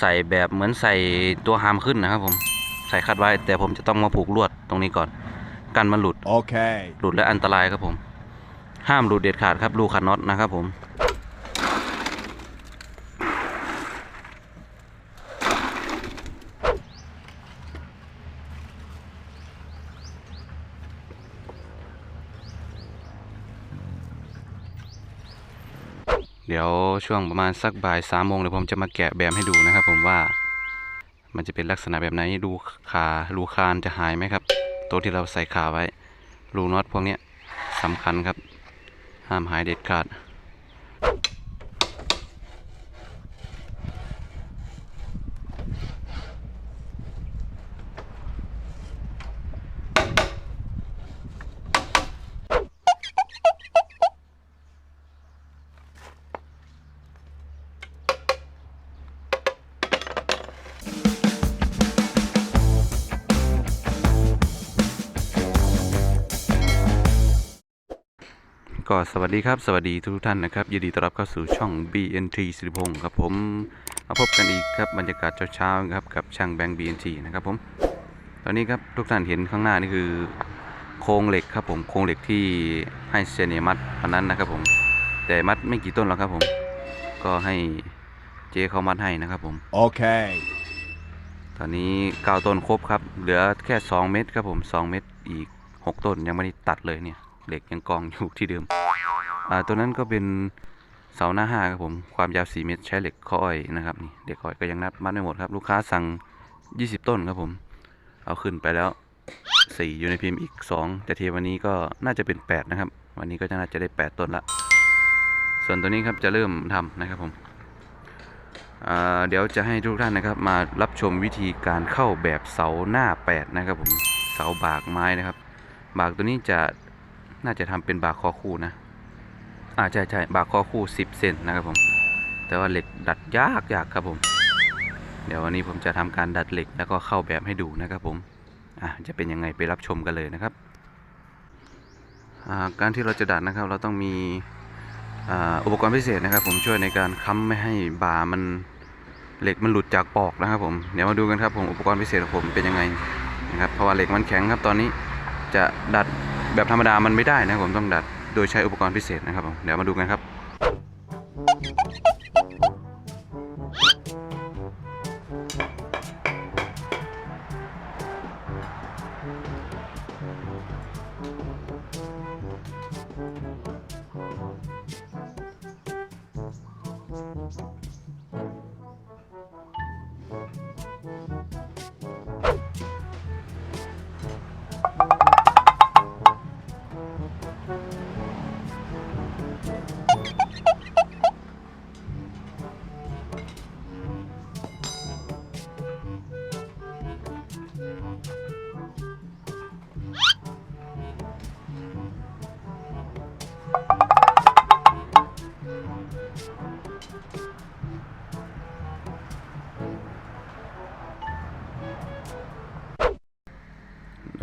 ใส่แบบเหมือนใส่ตัวฮามขึ้นนะครับผมใส่คัดไว้ แต่ผมจะต้องมาผูกลวดตรงนี้ก่อน กันมันหลุด Okay. หลุดและอันตรายครับผม ห้ามหลุดเด็ดขาดครับลูกคันน็อตนะครับผม เดี๋ยวช่วงประมาณสักบ่ายสามโมงเดี๋ยวผมจะมาแกะแบมให้ดูนะครับ ผมว่า มันจะเป็นลักษณะแบบไหนดูขารูคานจะหายไหมครับ ตัวที่เราใส่ขาไว้รูน็อตพวกนี้สำคัญครับ ห้ามหายเด็ดขาด ก็สวัสดีครับ สวัสดีทุกท่านนะครับยินดีต้อนรับเข้าสู่ช่อง BNT สิริพงศ์ครับผมมาพบกันอีกครับบรรยากาศเช้าๆครับกับช่างแบงค์ BNT นะครับผมตอนนี้ครับทุกท่านเห็นข้างหน้านี่คือโครงเหล็กครับผมโครงเหล็กที่ให้เซเนียมัดวันนั้นนะครับผมแต่มัดไม่กี่ต้นหรอกครับผมก็ให้เจ๊เขามัดให้นะครับผม Okay. ตอนนี้9ต้นครบครับเหลือแค่2เม็ดครับผม2เม็ดอีก6ต้นยังไม่ได้ตัดเลยเนี่ยเหล็กยังกองอยู่ที่เดิมอ่า ตัวนั้นก็เป็นเสาหน้าห้าครับผม ความยาว 4 เมตร ใช้เหล็กข้ออ้อยนะครับนี่เหล็กข้ออ้อยก็ยังนัดมัดไม่หมดครับ ลูกค้าสั่ง 20 ต้นครับผม เอาขึ้นไปแล้ว 4 อยู่ในพิมพ์อีก 2 แต่เทวันนี้ก็น่าจะเป็น 8 นะครับ วันนี้ก็จะน่าจะได้ 8 ต้นละ ส่วนตัวนี้ครับจะเริ่มทำนะครับผมเดี๋ยวจะให้ทุกท่านนะครับมารับชมวิธีการเข้าแบบเสาหน้า 8 นะครับผม เสาบากไม้นะครับ บากตัวนี้จะน่าจะทำเป็นบากคอคู่นะ อ่าใช่ใช่บากคอคู่ 10 เซนนะครับผม แต่ว่าเหล็กดัดยากยากครับผม เดี๋ยววันนี้ผมจะทำการดัดเหล็กแล้วก็เข้าแบบให้ดูนะครับผมอ่าจะเป็นยังไงไปรับชมกันเลยนะครับอ่าการที่เราจะดัดนะครับ เราต้องมีอ่าอุปกรณ์พิเศษนะครับ ผมช่วยในการค้ำไม่ให้บามันเหล็กมันหลุดจากปอกนะครับผมเดี๋ยวมาดูกันครับผมอุปกรณ์พิเศษของผมเป็นยังไงนะครับเพราะว่าเหล็กมันแข็งครับตอนนี้จะดัดแบบธรรมดามันไม่ได้นะครับผมต้องดัด โดยใช้อุปกรณ์พิเศษนะครับผมเดี๋ยวมาดูกันครับ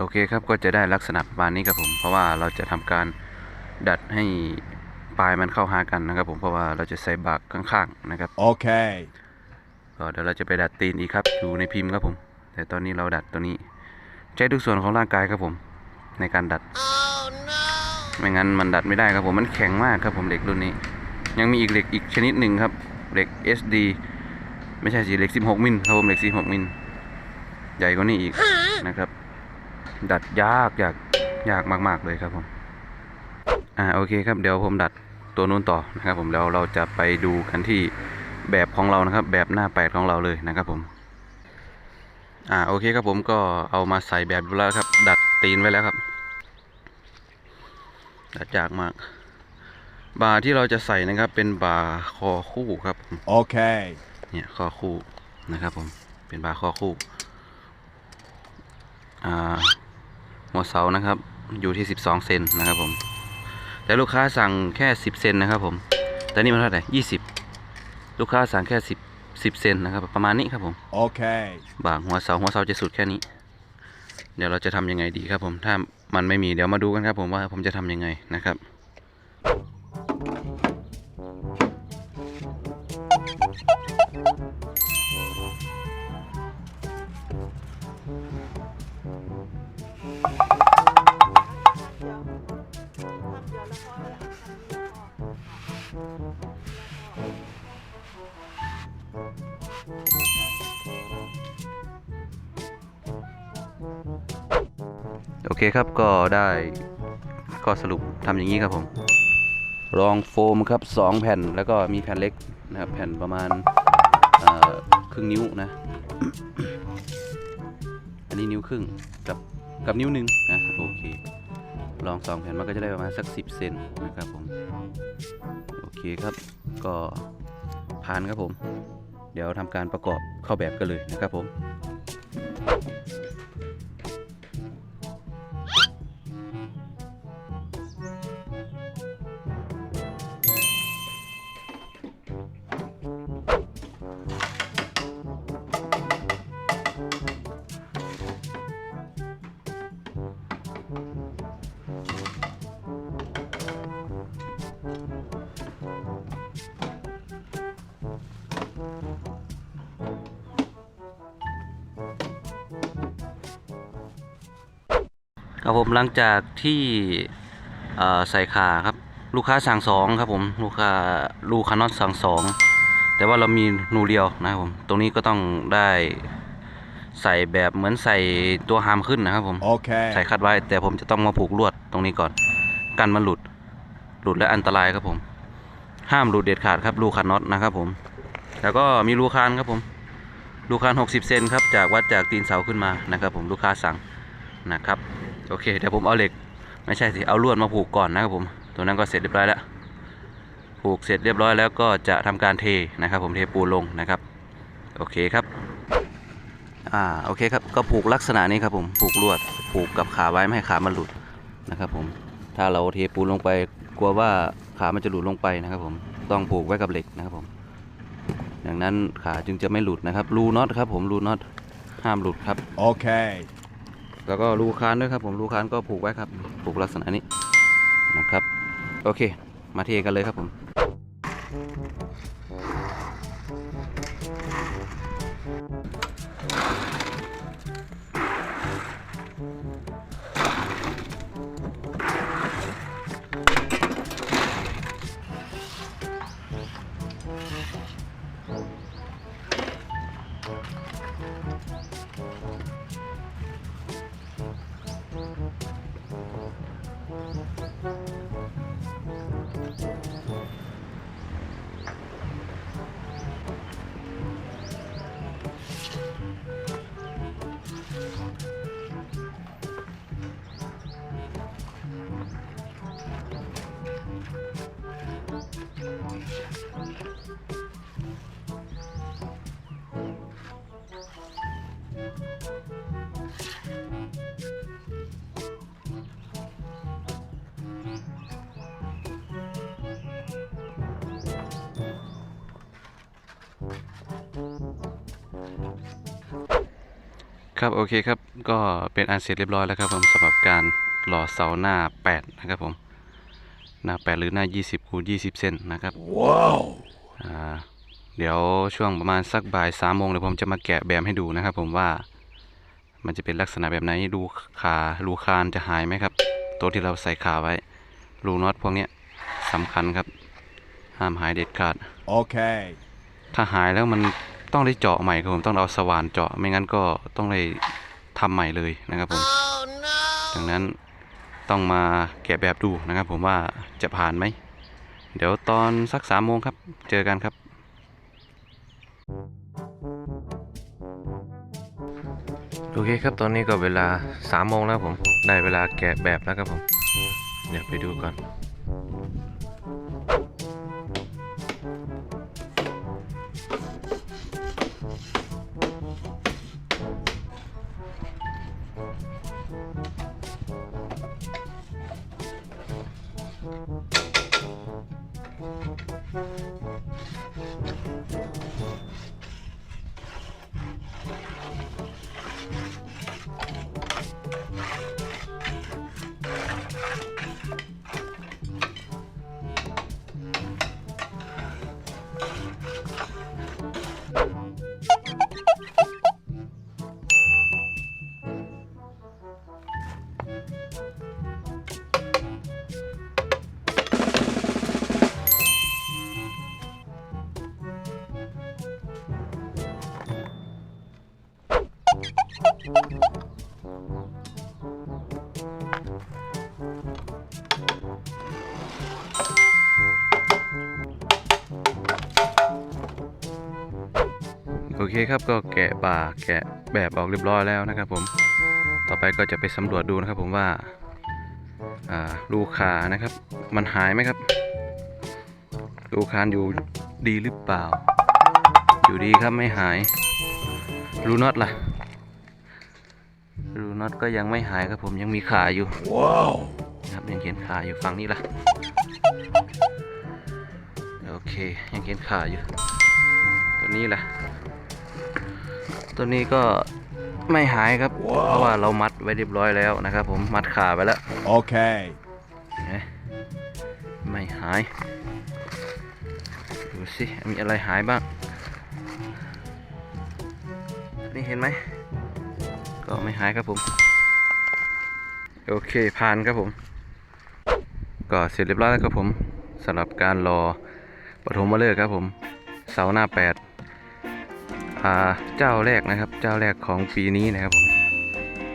โอเคครับก็จะได้ลักษณะประมาณนี้ครับผม เพราะว่าเราจะทำการดัดให้ปลายมันเข้าหากันนะครับ ผมเพราะว่าเราจะใส่บากข้างๆนะครับ Okay. ก็เดี๋ยวเราจะไปดัดตีนอีกครับอยู่ในพิมพ์ครับผม แต่ตอนนี้เราดัดตัวนี้ ใช้ทุกส่วนของร่างกายครับผม ในการดัดไม่งั้นมันดัดไม่ได้ครับผมมันแข็งมากครับผมเหล็กรุ่นนี้ ยังมีอีกเหล็กอีกชนิดหนึ่งครับเหล็ก SD ไม่ใช่สิเหล็ก 16 มิลครับผมเหล็ก 16 มิลใหญ่กว่านี้อีกนะครับ ดัดยากยากยากมาก ๆ เลยครับผม อ่าโอเคครับเดี๋ยวผมดัดตัวนู้นต่อนะครับผมแล้วเราจะไปดูกันที่แบบของเรานะครับ แบบหน้าแปดของเราเลยนะครับผม อ่าโอเคครับผมก็เอามาใส่แบบเรียบร้อยแล้วครับ ดัดตีนไว้แล้วครับ ดัดยากมาก บาร์ที่เราจะใส่นะครับ เป็นบาร์คอคู่ครับผม Okay. เนี่ยข้อคู่นะครับผมเป็นบาร์ข้อคู่อ่า หัวเสานะครับ อยู่ที่ 12 เซนนะครับผม แต่ลูกค้าสั่งแค่ 10 เซนนะครับผม แต่นี่มันเท่าไหร่20ลูกค้าสั่งแค่ 10 10 เซนนะครับ ประมาณนี้ครับผม Okay. บางหัวเสาหัวเสาจะสุดแค่นี้ เดี๋ยวเราจะทำยังไงดีครับผม ถ้ามันไม่มีเดี๋ยวมาดูกันครับผมว่าผมจะทำยังไงนะครับ เคครับก็ได้ก็สรุปทำอย่างนี้ครับผม รองโฟมครับ 2 แผ่นแล้วก็มีแผ่นเล็กนะครับแผ่นประมาณครึ่งนิ้วนะ อันนี้นิ้วครึ่งกับกับนิ้วหนึ่งนะโอเค ลองสองแผ่นมันก็จะได้ประมาณสัก 10 เซนนะครับผม โอเคครับก็ผ่านครับผม เดี๋ยวทำการประกอบเข้าแบบกันเลยนะครับผม ครับผมหลังจากที่เอ่อใส่ขาครับ ลูกค้าสั่งสองครับผมลูกค้าลูกค้านอตสั่งสองแต่ว่าเรามีนูเดียวนะครับผมตรงนี้ก็ต้องได้ใส่แบบเหมือนใส่ตัวฮามขึ้นนะครับผม Okay. ใส่คัดไว้ แต่ผมจะต้องมาผูกลวดตรงนี้ก่อน กันมันหลุด หลุดและอันตรายครับผม ห้ามหลุดเด็ดขาดครับรูคานน็อตนะครับผม แล้วก็มีรูคานครับผมรูคาน 60 เซนครับจากวัดจากตีนเสาขึ้นมานะครับผมลูกค้าสั่งนะครับ โอเคเดี๋ยวผมเอาเหล็ก ไม่ใช่สิ เอาลวดมาผูกก่อนนะครับผมตัวนั้นก็เสร็จเรียบร้อยแล้ว ผูกเสร็จเรียบร้อยแล้วก็จะทำการเทนะครับ ผมเทปูลงนะครับ โอเคครับอ่าโอเคครับก็ผูกลักษณะนี้ครับผมผูกลวดผูกกับขาไว้ไม่ให้ขามันหลุดนะครับ ผมถ้าเราเทปูลงไปกลัวว่าขามันจะหลุดลงไปนะครับ ผมต้องผูกไว้กับเหล็กนะครับผมดังนั้นขาจึงจะไม่หลุดนะครับรูน็อตครับผมรูน็อตห้ามหลุดครับ Okay. แล้วก็รูคานด้วยครับผมรูคานก็ผูกไว้ครับ ผูกลักษณะนี้นะครับ โอเค มาเทกันเลยครับผม ครับโอเคครับก็เป็นอันเสร็จเรียบร้อยแล้วครับผมสำหรับการหล่อเสาหน้า 8 นะครับผม หน้า 8 หรือหน้า 20คูณ20 เซนนะครับ Wow. อ่าเดี๋ยวช่วงประมาณสักบ่ายสามโมงเดี๋ยวผมจะมาแกะแบบให้ดูนะครับผมว่ามันจะเป็นลักษณะแบบไหนรูขารูคานจะหายไหมครับ ตัวที่เราใส่ขาไว้ รูน็อตพวกเนี้ยสำคัญครับ ห้ามหายเด็ดขาด Okay. ถ้าหายแล้วมันต้องได้เจาะใหม่ครับผมต้องเอาสว่านเจาะไม่งั้นก็ต้องได้ทำใหม่เลยนะครับผมดังนั้นต้องมาแกะแบบดูนะครับ ผมว่าจะผ่านไหม เดี๋ยวตอนสักสามโมงครับ เจอกันครับโอเคครับตอนนี้ก็เวลาสามโมงแล้วผม ได้เวลาแกะแบบแล้วครับผม เดี๋ยวไปดูก่อน เคครับก็แกะบ่าแกะแบบออกเรียบร้อยแล้วนะครับผมต่อไปก็จะไปสำรวจดูนะครับผมว่าอ่ารูขานะครับ มันหายไหมครับรูคานอยู่ดีหรือเปล่า อยู่ดีครับไม่หายรูน็อตล่ะรูน็อตก็ยังไม่หายครับผมยังมีขาอยู่ว้าวนะครับยังเห็นขาอยู่ฝั่งนี้ล่ะโอเคยังเห็นขาอยู่ตัวนี้ล่ะ ตัวนี้ก็ไม่หายครับ เพราะว่าเรามัดไว้เรียบร้อยแล้วนะครับผมมัดขาไปแล้ว โอเคไม่หาย ดูสิมีอะไรหายบ้าง นี่เห็นไหม ก็ไม่หายครับผม โอเคผ่านครับผม ก็เสร็จเรียบร้อยแล้วครับผมสำหรับการรอปฐมฤกษ์ครับผม เสาหน้า 8าเจ้าแรกนะครับ เจ้าแรกของปีนี้นะครับผม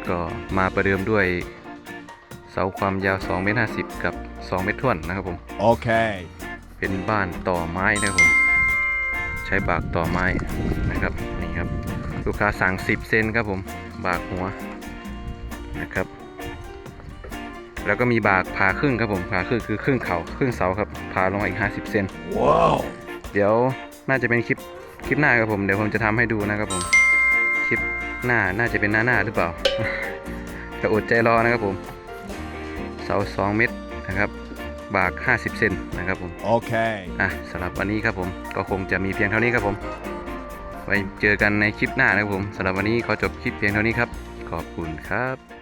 ก็มาประเดิมด้วยเสาความยาว2เมตร50 กับ 2 เมตรท่วนนะครับผมโอเค เป็นบ้านต่อไม้นะครับผม ใช้บากต่อไม้นะครับนี่ครับ ลูกค้าสั่ง 10 เซนครับผมบากหัวนะครับ แล้วก็มีบากผ่าครึ่งครับผมผ่าครึ่งคือครึ่งเข่าครึ่งเสาครับผ่าลงมาอีก 50 เซนว้าวเดี๋ยวน่าจะเป็นคลิป คลิปหน้าครับผมเดี๋ยวผมจะทำให้ดูนะครับผมคลิปหน้าน่าจะเป็นหน้าหน้าหรือเปล่าแต่อดใจรอนะครับผม เสา2เมตรนะครับบาก 50 เซนนะครับผม Okay. อะสำหรับวันนี้ครับผม ก็คงจะมีเพียงเท่านี้ครับผม ไว้เจอกันในคลิปหน้านะครับผมสำหรับวันนี้ขอจบคลิปเพียงเท่านี้ครับ ขอบคุณครับ